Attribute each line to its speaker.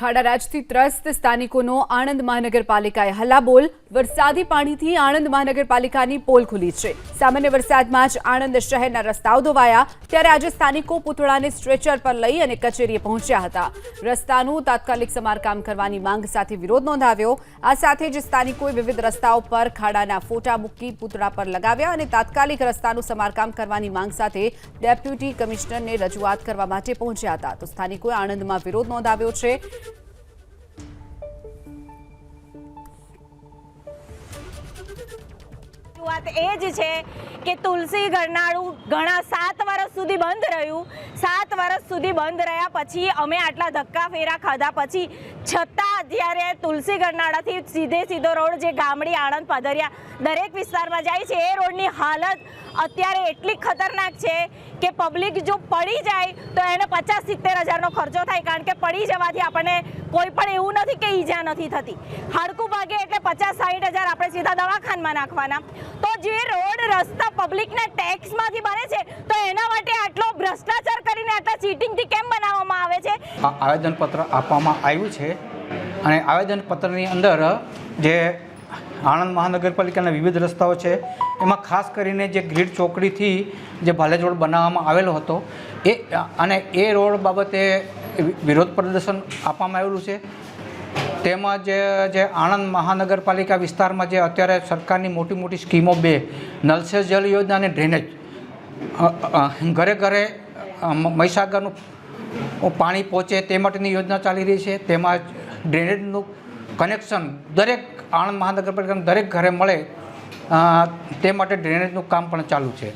Speaker 1: ખાડારાજથી ત્રસ્ત સ્થાનિકોનો આણંદ મહાનગરપાલિકાએ હલ્લાબોલ. વરસાદી પાણીથી આણંદ મહાનગરપાલિકાની પોલ ખુલી છે. સામાન્ય વરસાદમાં જ આણંદ શહેરના રસ્તાઓ ધોવાયા. ત્યારે આજે સ્થાનિકો પૂતળાને સ્ટ્રેચર પર લઈ અને કચેરીએ પહોંચ્યા હતા. રસ્તાનું તાત્કાલિક સમારકામ કરવાની માંગ સાથે વિરોધ નોંધાવ્યો. આ સાથે જ સ્થાનિકોએ વિવિધ રસ્તાઓ પર ખાડાના ફોટા મૂકી પૂતળા પર લગાવ્યા અને તાત્કાલિક રસ્તાનું સમારકામ કરવાની માંગ સાથે ડેપ્યુટી કમિશનરને રજૂઆત કરવા માટે પહોંચ્યા હતા. તો સ્થાનિકોએ આણંદમાં વિરોધ નોંધાવ્યો છે.
Speaker 2: વાત એ જ છે કે તુલસી ગરનાળું ઘણા સાત વર્ષ સુધી બંધ રહ્યું. સાત વર્ષ સુધી બંધ રહ્યા પછી અમે આટલા ધક્કા ફેરા ખાધા. પછી છતાં જ્યારે તુલસી ગરનાળાથી સીધે સીધો રોડ જે ગામડી આણંદ પધરિયા દરેક વિસ્તારમાં જાય છે, એ રોડની હાલત અત્યારે એટલી ખતરનાક છે કે પબ્લિક જો પડી જાય તો એને પચાસ સિત્તેર હજારનો ખર્ચો થાય. કારણ કે પડી જવાથી આપણને કોઈ પણ એવું નથી કે ઈજા નથી થતી. હાડકું ભાગે એટલે પચાસ સાઠ હજાર આપણે સીધા દવાખાનામાં નાખવાના. તો જે રોડ રસ્તા પબ્લિકના ટેક્સમાંથી બને છે, તો એના માટે આટલો ભ્રષ્ટાચાર કરીને આટલા ચીટિંગથી કેમ બનાવવામાં આવે છે?
Speaker 3: આવેદનપત્ર આપવામાં આવ્યું છે અને આવેદનપત્રની અંદર જે આણંદ મહાનગરપાલિકાના વિવિધ રસ્તાઓ છે, એમાં ખાસ કરીને જે ગ્રીડ ચોકડીથી જે ભાલેજ રોડ બનાવવામાં આવેલો હતો, એ અને એ રોડ બાબતે વિરોધ પ્રદર્શન આપવામાં આવેલું છે. તેમજ જે આણંદ મહાનગરપાલિકા વિસ્તારમાં જે અત્યારે સરકારની મોટી મોટી સ્કીમો બે નલ સે યોજના અને ડ્રેનેજ. ઘરે ઘરે મહીસાગરનું પાણી પહોંચે તે માટેની યોજના ચાલી રહી છે. તેમાં ડ્રેનેજનું કનેક્શન દરેક આણંદ મહાનગરપાલિકાના દરેક ઘરે મળે તે માટે ડ્રેનેજનું કામ પણ ચાલુ છે.